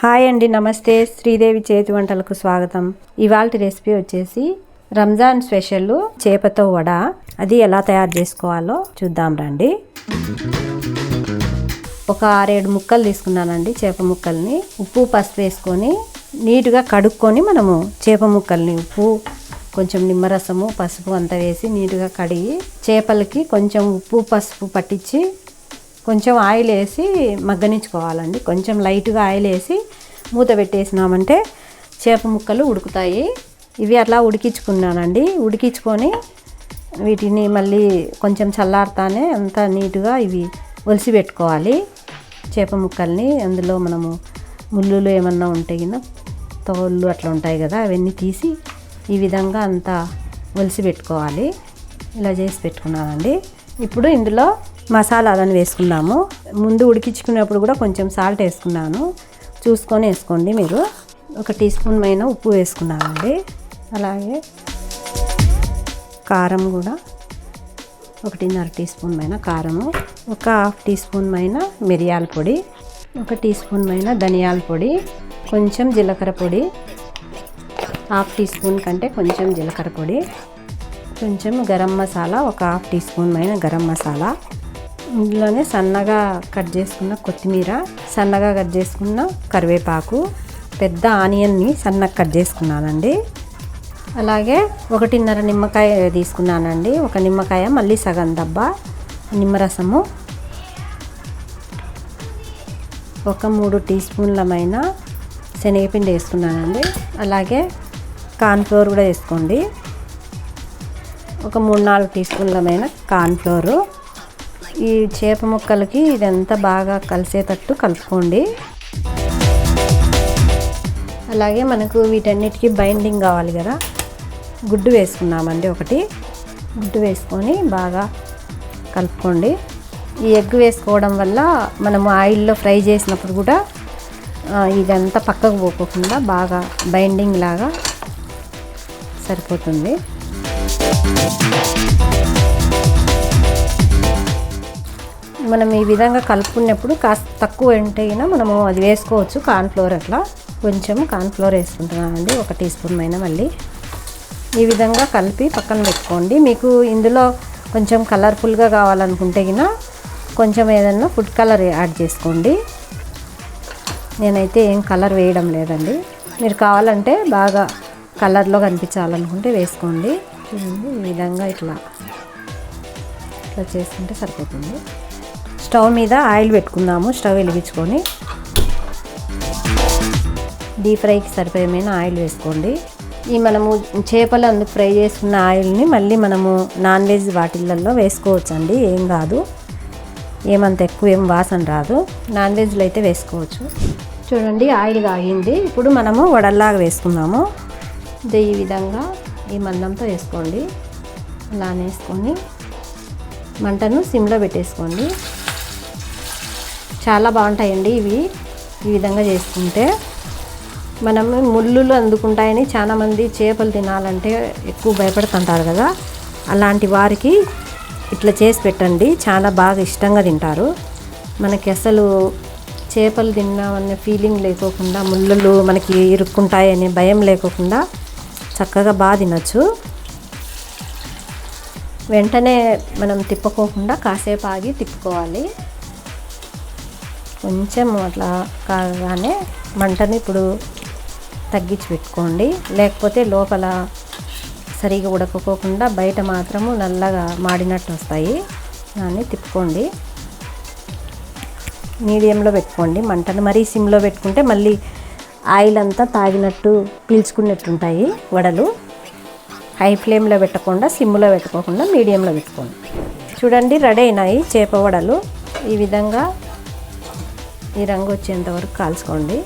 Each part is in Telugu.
హాయ్ అండి నమస్తే. శ్రీదేవి చేతి వంటలకు స్వాగతం. ఇవాళ రెసిపీ వచ్చేసి రంజాన్ స్పెషల్ చేపతో వడ. అది ఎలా తయారు చేసుకోవాలో చూద్దాం రండి. ఒక ఆరేడు ముక్కలు తీసుకున్నానండి చేప ముక్కల్ని. ఉప్పు పసుపు వేసుకొని నీట్గా కడుక్కొని మనము చేప ముక్కల్ని ఉప్పు కొంచెం నిమ్మరసము పసుపు అంతా వేసి నీట్గా కడిగి చేపలకి కొంచెం ఉప్పు పసుపు పట్టించి కొంచెం ఆయిల్ వేసి మగ్గనించుకోవాలండి కొంచెం లైట్గా ఆయిల్ వేసి మూత పెట్టేసినామంటే చేప ముక్కలు ఉడుకుతాయి. ఇవి అట్లా ఉడికించుకున్నానండి. ఉడికించుకొని వీటిని మళ్ళీ కొంచెం చల్లారుతానే అంతా నీట్గా ఇవి ఒలిసి పెట్టుకోవాలి. చేప ముక్కల్ని అందులో మనము ముళ్ళులు ఏమన్నా ఉంటే కదా తోళ్ళు అట్లా ఉంటాయి కదా అవన్నీ తీసి ఈ విధంగా అంతా ఒలిసి పెట్టుకోవాలి. ఇలా చేసి పెట్టుకున్నానండి. ఇప్పుడు ఇందులో మసాలాలను వేసుకున్నాము. ముందు ఉడికించుకునేప్పుడు కూడా కొంచెం సాల్ట్ వేసుకున్నాను. చూసుకొని వేసుకోండి మీరు. ఒక టీ స్పూన్ పైన ఉప్పు వేసుకున్నానండి. అలాగే కారం కూడా ఒకటిన్నర టీ స్పూన్ పైన కారము ఒక హాఫ్ టీ స్పూన్ పైన మిరియాల పొడి ఒక టీ స్పూన్ పైన ధనియాల పొడి కొంచెం జీలకర్ర పొడి హాఫ్ టీ స్పూన్ కంటే కొంచెం జీలకర్ర పొడి కొంచెం గరం మసాలా ఒక హాఫ్ టీ స్పూన్ పైన గరం మసాలా ఇందులోనే సన్నగా కట్ చేసుకున్న కొత్తిమీర సన్నగా కట్ చేసుకున్న కరివేపాకు పెద్ద ఆనియన్ని సన్నగా కట్ చేసుకున్నానండి. అలాగే ఒకటిన్నర నిమ్మకాయ తీసుకున్నానండి. ఒక నిమ్మకాయ మళ్ళీ సగం దబ్బ నిమ్మరసము. ఒక మూడు టీ స్పూన్లమైన శనగపిండి వేసుకున్నానండి. అలాగే కార్న్ఫ్లోర్ కూడా వేసుకోండి. ఒక మూడు నాలుగు టీ స్పూన్లమైన కార్న్ఫ్లోరు. ఈ చేప ముక్కలకి ఇదంతా బాగా కలిసేటట్టు కలుపుకోండి. అలాగే మనకు వీటన్నిటికీ బైండింగ్ కావాలి కదా. గుడ్డు వేసుకున్నామండి ఒకటి. గుడ్డు వేసుకొని బాగా కలుపుకోండి. ఈ ఎగ్ వేసుకోవడం వల్ల మనము ఆయిల్లో ఫ్రై చేసినప్పుడు కూడా ఇదంతా పక్కకు పోకోకుండా బాగా బైండింగ్ లాగా సరిపోతుంది. మనం ఈ విధంగా కలుపుకున్నప్పుడు కాస్త తక్కువ ఉంటేనా మనము అది వేసుకోవచ్చు. కార్న్ఫ్లోర్ అట్లా కొంచెం కార్న్ఫ్లోర్ వేసుకుంటున్నానండి. ఒక టీ స్పూన్ పైన మళ్ళీ. ఈ విధంగా కలిపి పక్కన పెట్టుకోండి. మీకు ఇందులో కొంచెం కలర్ఫుల్గా కావాలనుకుంటే గిన కొంచెం ఏదన్నా ఫుడ్ కలర్ యాడ్ చేసుకోండి. నేనైతే ఏం కలర్ వేయడం లేదండి. మీరు కావాలంటే బాగా కలర్లో కనిపించాలనుకుంటే వేసుకోండి. ఈ విధంగా ఇట్లా. ఇట్లా చేసుకుంటే సరిపోతుంది. స్టవ్ మీద ఆయిల్ పెట్టుకుందాము. స్టవ్ వెలిగించుకొని డీప్ ఫ్రైకి సరిపోయమైన ఆయిల్ వేసుకోండి. ఈ మనము చేపలు ఫ్రై చేసుకున్న ఆయిల్ని మళ్ళీ మనము నాన్ వెజ్ వాటిల్లో వేసుకోవచ్చు అండి ఏం కాదు. ఏమంత ఎక్కువ ఏం వాసన రాదు. నాన్ వెజ్లో అయితే వేసుకోవచ్చు. చూడండి ఆయిల్ కాగింది. ఇప్పుడు మనము వడల్లాగా వేసుకుందాము. ఇదే ఈ విధంగా ఈ మందంతో వేసుకోండి. అలా వేసుకొని మంటను సిమ్లో పెట్టేసుకోండి. చాలా బాగుంటాయండి ఇవి. ఈ విధంగా చేసుకుంటే మనము ముళ్ళులు అందుకుంటాయని చాలామంది చేపలు తినాలంటే ఎక్కువ భయపడుతుంటారు కదా. అలాంటి వారికి ఇట్లా చేసి పెట్టండి. చాలా బాగా ఇష్టంగా తింటారు. మనకి అసలు చేపలు తిన్నామనే ఫీలింగ్ లేకోకుండా ముళ్ళులు మనకి ఇరుక్కుంటాయనే భయం లేకోకుండా చక్కగా బాగా తినచ్చు. వెంటనే మనం తిప్పుకోకుండా కాసేపు ఆగి తిప్పుకోవాలి. కొంచెం అట్లా కాగానే మంటని ఇప్పుడు తగ్గించి పెట్టుకోండి. లేకపోతే లోపల సరిగా ఉడకపోకుండా బయట మాత్రము నల్లగా మాడినట్టు వస్తాయి. దాన్ని తిప్పుకోండి. మీడియంలో పెట్టుకోండి. మంటను మరీ సిమ్లో పెట్టుకుంటే మళ్ళీ ఆయిల్ అంతా తాగినట్టు పీల్చుకున్నట్టు ఉంటాయి వడలు. హై ఫ్లేమ్లో పెట్టకుండా సిమ్లో పెట్టుకోకుండా మీడియంలో పెట్టుకోండి. చూడండి రెడీ అయినాయి చేప వడలు. ఈ విధంగా ఈ రంగు వచ్చేంత వరకు కాల్చుకోండి.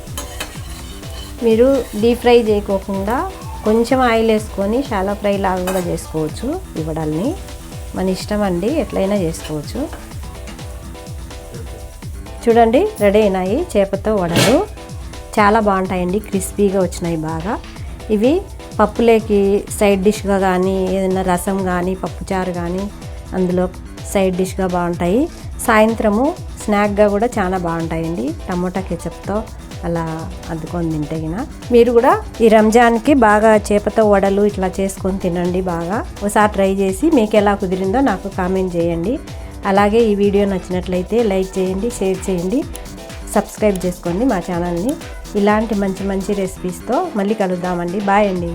మీరు డీప్ ఫ్రై చేయకోకుండా కొంచెం ఆయిల్ వేసుకొని షాలో ఫ్రై లాగా కూడా చేసుకోవచ్చు ఈ వడల్ని మన ఇష్టం అండి ఎట్లయినా చేసుకోవచ్చు. చూడండి రెడీ అయినాయి చేపతో వడలు. చాలా బాగుంటాయండి క్రిస్పీగా వచ్చినాయి బాగా. ఇవి పప్పులేకి సైడ్ డిష్గా కానీ ఏదైనా రసం కానీ పప్పుచారు కానీ అందులో సైడ్ డిష్గా బాగుంటాయి. సాయంత్రము స్నాక్గా కూడా చాలా బాగుంటాయండి. టమోటా కెచప్తో అలా అద్దుకొని తింటగిన. మీరు కూడా ఈ రంజాన్కి బాగా చేపతో వడలు ఇట్లా చేసుకొని తినండి బాగా. ఒకసారి ట్రై చేసి మీకు ఎలా కుదిరిందో నాకు కామెంట్ చేయండి. అలాగే ఈ వీడియో నచ్చినట్లయితే లైక్ చేయండి షేర్ చేయండి సబ్స్క్రైబ్ చేసుకోండి మా ఛానల్ని. ఇలాంటి మంచి మంచి రెసిపీస్తో మళ్ళీ కలుద్దామండి. బాయ్ అండి.